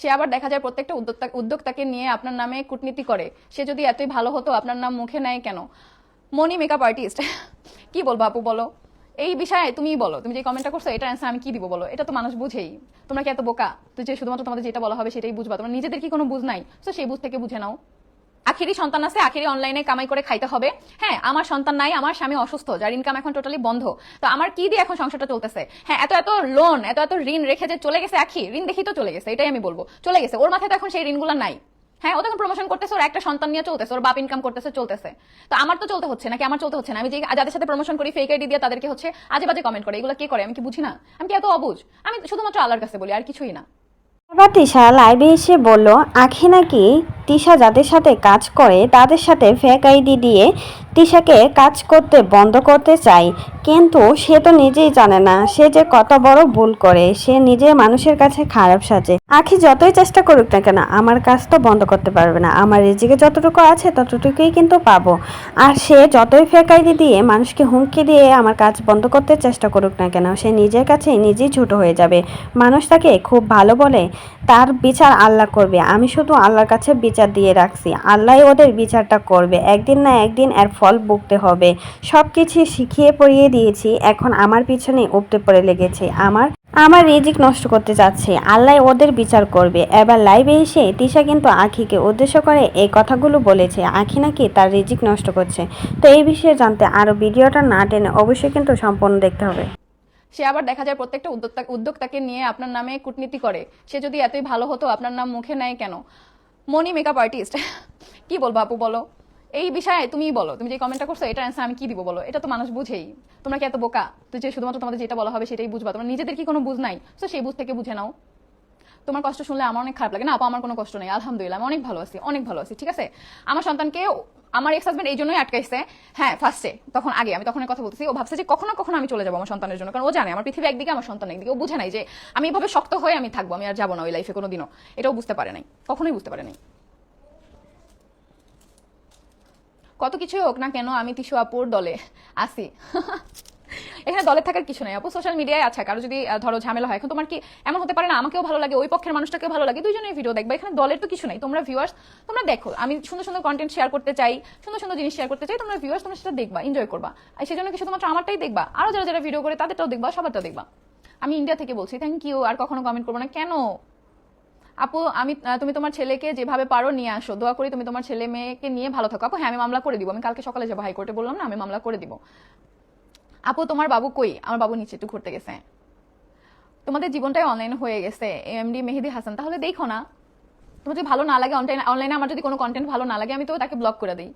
সে আবার দেখা যায় প্রত্যেকটা উদ্যোক্তা উদ্যোক্তাকে নিয়ে আপনার নামে কূটনীতি করে। সে যদি এতই ভালো হতো, আপনার নাম মুখে নেয় কেন? মনি মেকআপ আর্টিস্ট কি বলব আপু, বলো। এই বিষয়ে তুমি বলো। তুমি যে কমেন্টটা করছ এটা অ্যান্সার আমি কি দিব বলো? এটা তো মানুষ বুঝেই। তোমরা কি এত বোকা? তো যে শুধুমাত্র তোমাদের যেটা বলা হবে সেটাই বুঝবা। তোমার নিজেদের কি কোনো বুঝ নাই? তো সেই বুঝ থেকে বুঝে নাও। আখেরি সন্তান আছে, আখেরি অনলাইনে কামাই করে খাইতে হবে। হ্যাঁ আমার সন্তান নাই, আমার স্বামী অসুস্থ, যার ইনকাম এখন টোটালি বন্ধ। তো আমার কি দিয়ে এখন সংসারটা চলতেছে? হ্যাঁ এত এত লোন এত এত ঋণ রেখে যে চলে গেছে আখি, ঋণ দেখি তো চলে গেছে, এটাই আমি বলব। চলে গেছে, ওর মাথায় তো এখন সেই ঋণগুলো নাই। হ্যাঁ ও তখন প্রমোশন করতেছে, ওর একটা সন্তান নিয়ে চলতেছে, ওর বাপ ইনকাম করতেছে, চলতেছে। তো আমার তো চলতে হচ্ছে নাকি? আমার চলতে হচ্ছে না। আমি যে যাদের সাথে প্রমোশন করি ফেক আইডি দিয়ে তাদেরকে হচ্ছে আজে বাজে কমেন্ট করে, এগুলো কে করে? আমি কি বুঝি না? আমি কি এত অবুঝ? আমি শুধুমাত্র আল্লাহর কাছে বলি, আর কিছুই না। এবার তিশা লাইভে এসে বলল, আখি নাকি তিশা যাদের সাথে কাজ করে তাদের সাথে ফেক আইডি দিয়ে তিশাকে কাজ করতে বন্ধ করতে চায়, কিন্তু সে তো নিজেই জানে না, সে যে কত বড় ভুল করে, সে নিজে মানুষের কাছে খারাপ সাজে। আখি যতই চেষ্টা করুক না কেন, আমার কাজ তো বন্ধ করতে পারবে না, আমার রিজিকে যতটুকু আছে ততটুকুই কিন্তু পাবো। আর সে যতই ফেক আইডি দিয়ে, মানুষকে হুমকি দিয়ে আমার কাজ বন্ধ করতে চেষ্টা করুক না কেন, সে নিজের কাছে নিজেই ছোট হয়ে যাবে। মানুষ তাকে খুব ভালো বলে, তার বিচার আল্লাহ করবে। আমি শুধু আল্লাহর কাছে বিচার দিয়ে রাখছি আল্লাহ ওদের বিচারটা করবে। একদিন না একদিন এর ফল ভুগতে হবে। সব কিছু শিখিয়ে পড়িয়ে দিয়েছি। এখন আমার পিছনে উপটে পড়ে লেগেছে। আমার আমার রিজিক নষ্ট করতে চাচ্ছে আল্লাহ ওদের বিচার করবে। এবার লাইভে এসে তিশা কিন্তু আখিকে উদ্দেশ্য করে এই কথাগুলো বলেছে। আখি নাকি তার রিজিক নষ্ট করছে। তো এই বিষয়ে জানতে আরও ভিডিওটা না টেনে অবশ্যই কিন্তু সম্পূর্ণ দেখতে হবে। সে আবার দেখা যায় প্রত্যেকটা উদ্যোক্তা, উদ্যোক্তাকে নিয়ে আপনার নামে কূটনীতি করে। সে যদি এতই ভালো হতো, আপনার নাম মুখে নেয় কেন? মনি মেকআপ আর্টিস্ট কি বলব আপু, বলো। এই বিষয়ে তুমি বলো, তুমি যে কমেন্টটা করছ এটা অ্যান্সার আমি কি দিব বলো? এটা তো মানুষ বুঝেই। তোমরা কি এত বোকা? তো যে শুধুমাত্র তোমাদের যেটা বলা হবে সেটাই বুঝবা। তোমার নিজেদের কি কোনো বুঝ নাই? তো সেই বুঝ থেকে বুঝে নাও। তোমার কষ্ট শুনলে আমার অনেক খারাপ লাগে। না, আপা, আমার কোনো কষ্ট নেই। আলহামদুলিল্লাহ, আমি অনেক ভালো আছি, অনেক ভালো আছি, ঠিক আছে? আমার সন্তানকে আমার এক্স হাজবেন্ড এই জন্যই আটকাইছে। হ্যাঁ ফার্স্টে তখন আগে, আমি তখন কথা বলতেছি। ও ভাবছে যে কখনো কখনো আমি চলে যাব আমার সন্তানের জন্য। কারণ ও জানে, আমার পৃথিবী একদিকে, আমার সন্তান একদিকে। ও বুঝে নাই যে আমি এভাবে শক্ত হয়ে আমি থাকব, আমি আর যাব না ওই লাইফে কোনোদিনও। এটাও বুঝতে পারে নাই, কখনোই বুঝতে পারে নাই। কত কিছুই হোক না কেন আমি তিশু আপুর দলে আসি এখানে দলে থাকার কিছু নাই আপু সোশ্যাল মিডিয়ায় আছে। কারও যদি ধরো ঝামেলা হয়, এখন তোমার কি এমন হতে পারে না? আমাকেও ভালো লাগে, ওই পক্ষের মানুষটাকেও ভালো লাগে দুইজনের ভিডিও দেখবে। এখানে দলের তো কিছু নাই। তোমরা ভিউয়ার্স তোমরা দেখো। আমি সুন্দর সুন্দর কন্টেন্ট শেয়ার করতে চাই, সুন্দর সুন্দর জিনিস শেয়ার করতে চাই, তোমরা ভিউয়ার্স তোমরা সেটা দেখবা এনজয় করবা। আর সেজন্য কি শুধুমাত্র আমারটাই দেখবা। আরও যারা যারা ভিডিও করে, তাদেরটাও দেখবা, সবারটাও দেখবা। আমি ইন্ডিয়া থেকে বলছি থ্যাংক ইউ আর কখনো কমেন্ট করব না। কেন? আপু, আমি তুমি তোমার ছেলেকে যেভাবে পারো নিয়ে আসো। দোয়া করি তুমি তোমার ছেলে মেয়েকে নিয়ে ভালো থাকো। আপু হ্যাঁ আমি মামলা করে দিব। আমি কালকে সকালে যাব হাইকোর্টে। বললাম না, আমি মামলা করে দিব। আপু, তোমার বাবু কই? আমার বাবু নিচে একটু ঘুরতে গেছে। তোমাদের জীবনটাই অনলাইন হয়ে গেছে। এম ডি মেহেদি হাসান, তাহলে দেখো না। তোমার যদি ভালো না লাগে অনলাইন অনলাইনে আমার যদি কোনো কন্টেন্ট ভালো না লাগে, আমি তো তাকে ব্লক করে দিই।